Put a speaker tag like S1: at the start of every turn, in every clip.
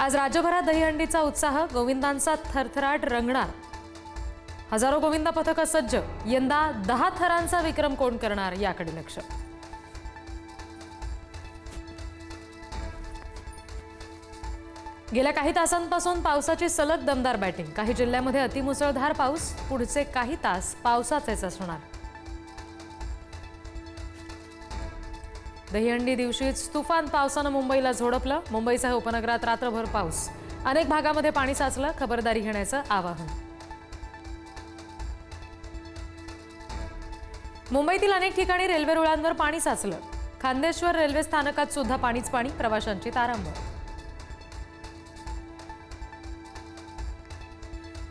S1: आज राज्यभरात दहीहंडीचा उत्साह गोविंदांचा थरथराट रंगणार. हजारो गोविंदा पथकं सज्ज यंदा दहा थरांचा विक्रम कोण करणार याकडे लक्ष. गेल्या काही तासांपासून पावसाची सलग दमदार बॅटिंग. काही जिल्ह्यामध्ये अतिमुसळधार पाऊस पुढचे काही तास पावसाचेच असणार. दहीहंडी दिवशीच तुफान पावसानं मुंबईला झोडपलं. मुंबईसह उपनगरात रात्रभर पाऊस. अनेक भागामध्ये पाणी साचलं खबरदारी घेण्याचं आवाहन. मुंबईतील अनेक ठिकाणी रेल्वे रुळांवर पाणी साचलं. खांदेश्वर रेल्वे स्थानकात सुद्धा पाणीच पाणी प्रवाशांची तारांबळ.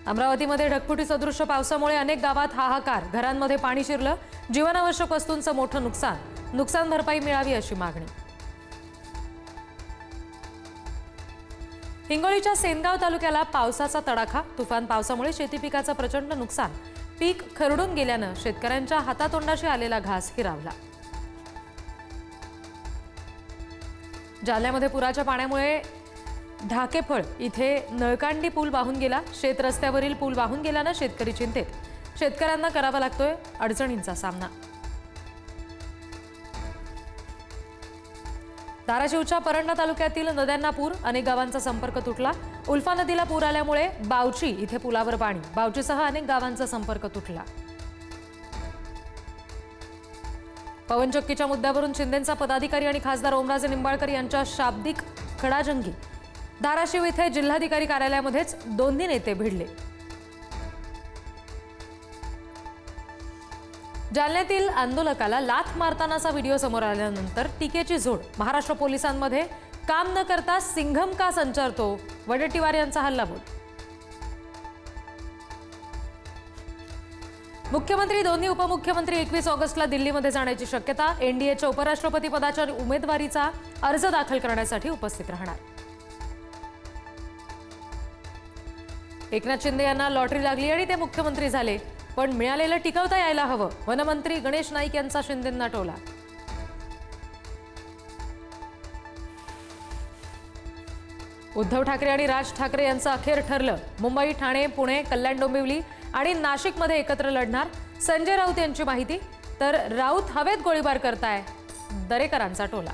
S1: अमरावतीमध्ये ढगफुटी सदृश्य पावसामुळे अनेक गावात हाहाकार. घरांमध्ये पाणी शिरलं. जीवनावश्यक वस्तूंचं मोठं नुकसान. नुकसान भरपाई मिळावी अशी मागणी. हिंगोलीच्या सेनगाव तालुक्याला पावसाचा तडाखा तुफान पावसामुळे शेती पिकाचं प्रचंड नुकसान. पीक खरडून गेल्यानं शेतकऱ्यांच्या हातातोंडाशी आलेला घास हिरावला. जालन्यामध्ये पुराच्या पाण्यामुळे ढाकेफळ इथे नळकांडी पूल वाहून गेला. शेत रस्त्यावरील पूल वाहून गेल्यानं शेतकरी चिंतेत. शेतकऱ्यांना करावा लागतोय अडचणींचा सामना. धाराशिवच्या परंडा तालुक्यातील नद्यांना पूर अनेक गावांचा संपर्क तुटला. उल्फा नदीला पूर आल्यामुळे बावची इथे पुलावर पाणी. बावचीसह अनेक गावांचा संपर्क तुटला. पवनचक्कीच्या मुद्द्यावरून शिंदेचा पदाधिकारी आणि खासदार ओमराजे निंबाळकर यांच्या शाब्दिक खडाजंगी. धाराशिव इथे जिल्हाधिकारी कार्यालयामध्येच दोन्ही नेते भिडले. जालन्यातील आंदोलकाला लाथ मारतानाचा व्हिडिओ समोर आल्यानंतर टीकेची झोड. महाराष्ट्र पोलिसांमध्ये काम न करता सिंघम का संचारतो? वडेट्टीवार यांचा हल्लाबोल. मुख्यमंत्री दोन्ही उपमुख्यमंत्री एकवीस ऑगस्टला दिल्लीमध्ये जाण्याची शक्यता. एनडीएच्या उपराष्ट्रपती पदाच्या उमेदवारीचा अर्ज दाखल करण्यासाठी उपस्थित राहणार. एकनाथ शिंदे यांना लॉटरी लागली आणि ते मुख्यमंत्री झाले. पण मिळालेलं टिकवता यायला हवं. वनमंत्री गणेश नाईक यांचा शिंदेंना टोला. उद्धव ठाकरे आणि राज ठाकरे यांचं अखेर ठरलं. मुंबई ठाणे पुणे कल्याण डोंबिवली आणि नाशिकमध्ये एकत्र लढणार संजय राऊत यांची माहिती. तर राऊत हवेत गोळीबार करताय. दरेकरांचा टोला.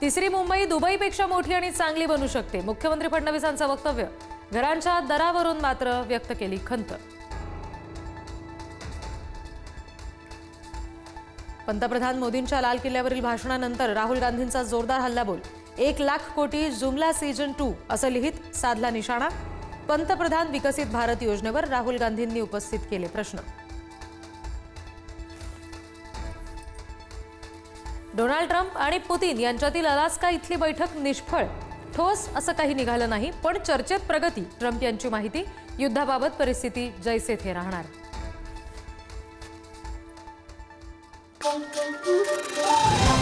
S1: तिसरी मुंबई दुबईपेक्षा मोठी आणि चांगली बनू शकते. मुख्यमंत्री फडणवीसांचं वक्तव्य. घरांच्या दरावरून मात्र व्यक्त केली खंत. पंतप्रधान मोदींच्या लाल किल्ल्यावरील भाषणानंतर राहुल गांधींचा जोरदार हल्लाबोल. एक लाख कोटी जुमला सीजन टू असं लिहित साधला निशाणा. पंतप्रधान विकसित भारत योजनेवर राहुल गांधींनी उपस्थित केले प्रश्न. डोनाल्ड ट्रम्प आणि पुतीन यांच्यातील अलास्का इथली बैठक निष्फळ. ठोस असं काही निघालं नाही पण चर्चेत प्रगती. ट्रम्प यांची माहिती. युद्धाबाबत परिस्थिती जैसे थे राहणार.
S2: Thank you.